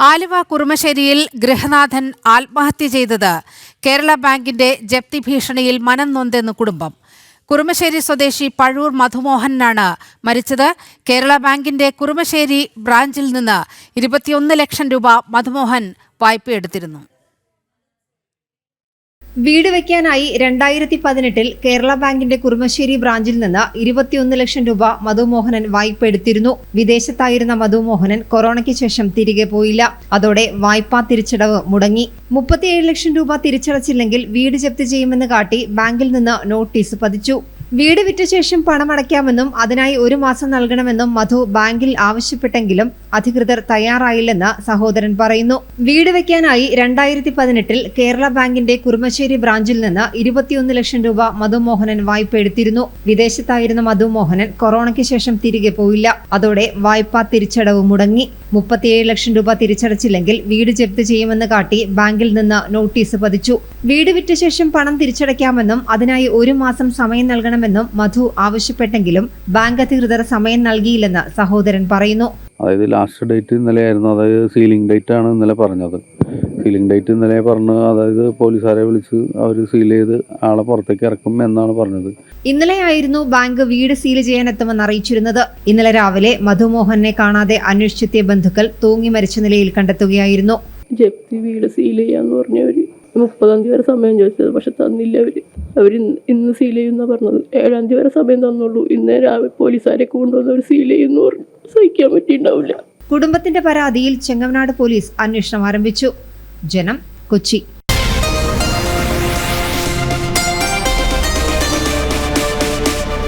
ആലുവ കുറുമശ്ശേരിയിൽ ഗൃഹനാഥൻ ആത്മഹത്യ ചെയ്തത് കേരള ബാങ്കിന്റെ ജപ്തി ഭീഷണിയിൽ മനം നൊന്തെന്ന് കുടുംബം. കുറുമശ്ശേരി സ്വദേശി പഴൂർ മധുമോഹനാണ് മരിച്ചത്. കേരള ബാങ്കിന്റെ കുറുമശ്ശേരി ബ്രാഞ്ചിൽ നിന്ന് ഇരുപത്തിയൊന്ന് ലക്ഷം രൂപ മധുമോഹൻ വായ്പയെടുത്തിരുന്നു. വീട് വെക്കാനായി രണ്ടായിരത്തി പതിനെട്ടിൽ കേരള ബാങ്കിന്റെ കുറുമശ്ശേരി ബ്രാഞ്ചിൽ നിന്ന് ഇരുപത്തിയൊന്ന് ലക്ഷം രൂപ മധുമോഹനൻ വായ്പ എടുത്തിരുന്നു. വിദേശത്തായിരുന്ന മധുമോഹനൻ കൊറോണയ്ക്ക് ശേഷം തിരികെ പോയില്ല. അതോടെ വായ്പാ തിരിച്ചടവ് മുടങ്ങി. മുപ്പത്തിയേഴ് ലക്ഷം രൂപ തിരിച്ചടച്ചില്ലെങ്കിൽ വീട് ജപ്തി ചെയ്യുമെന്ന് കാട്ടി ബാങ്കിൽ നിന്ന് നോട്ടീസ് പതിച്ചു. വീട് വിറ്റ ശേഷം പണമടയ്ക്കാമെന്നും അതിനായി ഒരു മാസം നൽകണമെന്നും മധു ബാങ്കിൽ ആവശ്യപ്പെട്ടെങ്കിലും അധികൃതർ തയ്യാറായില്ലെന്ന് സഹോദരൻ പറയുന്നു. വീട് വെക്കാനായി രണ്ടായിരത്തി പതിനെട്ടിൽ കേരള ബാങ്കിന്റെ കുറുമശ്ശേരി ബ്രാഞ്ചിൽ നിന്ന് ഇരുപത്തിയൊന്ന് ലക്ഷം രൂപ മധുമോഹനൻ വായ്പ എടുത്തിരുന്നു. വിദേശത്തായിരുന്ന മധുമോഹനൻ കൊറോണയ്ക്ക് ശേഷം തിരികെ പോയില്ല. അതോടെ വായ്പാ തിരിച്ചടവ് മുടങ്ങി. മുപ്പത്തിയേഴ് ലക്ഷം രൂപ തിരിച്ചടച്ചില്ലെങ്കിൽ വീട് ജപ്തി ചെയ്യുമെന്ന് കാട്ടി ബാങ്കിൽ നിന്ന് നോട്ടീസ് പതിച്ചു. വീട് വിറ്റ ശേഷം പണം തിരിച്ചടയ്ക്കാമെന്നും അതിനായി ഒരു മാസം സമയം നൽകണമെന്നും മധു ആവശ്യപ്പെട്ടെങ്കിലും ബാങ്ക് അധികൃതർ സമയം നൽകിയില്ലെന്ന് സഹോദരൻ പറയുന്നു. അതായത് ലാസ്റ്റ് ഡേറ്റ് ഇന്നലെ ആയിരുന്നു അതായത് സീലിംഗ് ഡേറ്റ് ആണ് ഇന്നലെ പറഞ്ഞത്. സീലിംഗ് ഡേറ്റ് ഇന്നലെ പറഞ്ഞു അതായത് പോലീസുകാരെ വിളിച്ച് അവർ സീൽ ചെയ്ത് ആളെ പുറത്തേക്ക് ഇറക്കും എന്നാണ് പറഞ്ഞത്. ഇന്നലെയായിരുന്നു ബാങ്ക് വീട് സീൽ ചെയ്യാൻ ചെയ്യാനെത്തുമെന്ന് അറിയിച്ചിരുന്നത്. ഇന്നലെ രാവിലെ മധുമോഹനെ കാണാതെ അന്വേഷിച്ചെത്തിയ ബന്ധുക്കൾ തൂങ്ങി മരിച്ച നിലയിൽ കണ്ടെത്തുകയായിരുന്നു. ജപ്തി വീട് സീൽ ചെയ്യാന്ന് പറഞ്ഞവര് മുപ്പതാം തീയതി വരെ സമയം ചോദിച്ചത് പക്ഷെ തന്നില്ല അവർ. അവർ ഇന്ന് സീൽ ചെയ്യുന്ന പറഞ്ഞത്. ഏഴാം തീയതി വരെ സമയം തന്നുള്ളൂ ഇന്ന് രാവിലെ പോലീസുകാരെ കൊണ്ടുവന്ന് അവർ സീൽ ചെയ്യുന്നു പറഞ്ഞു സഹിക്കാൻ പറ്റിയിട്ടുണ്ടാവില്ല. കുടുംബത്തിന്റെ പരാതിയിൽ ചെങ്ങമനാട് പോലീസ് അന്വേഷണം ആരംഭിച്ചു. ജനം കൊച്ചി